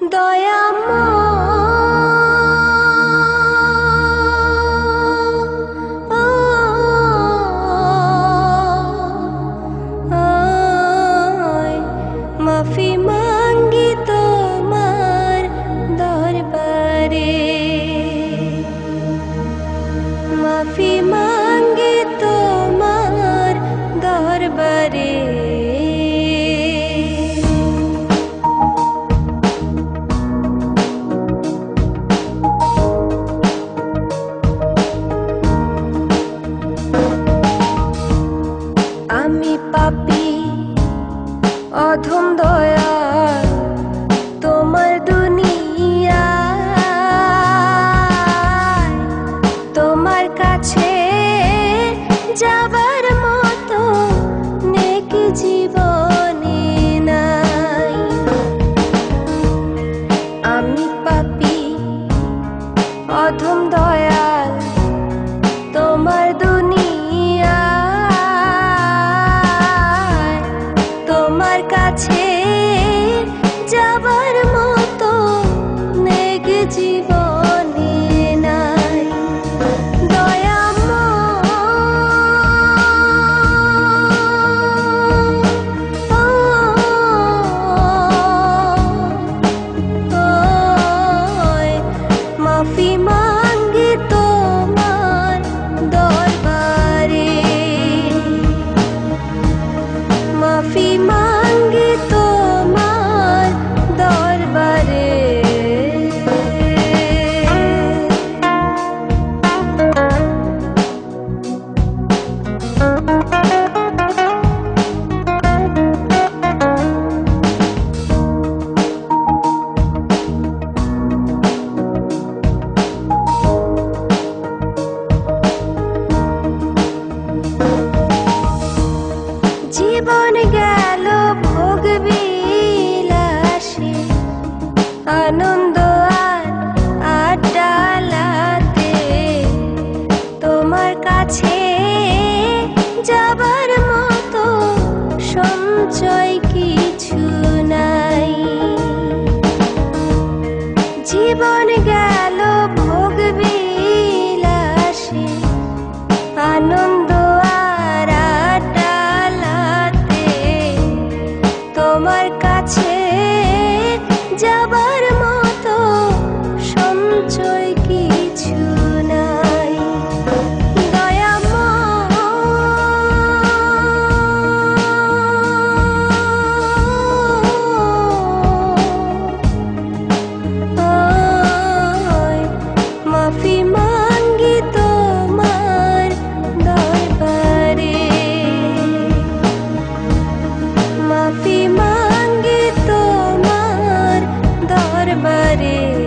দয়া মা। প্রথম দয়াল তোমার দুনিয়া তোমার কাছে coffee. 넌 मरे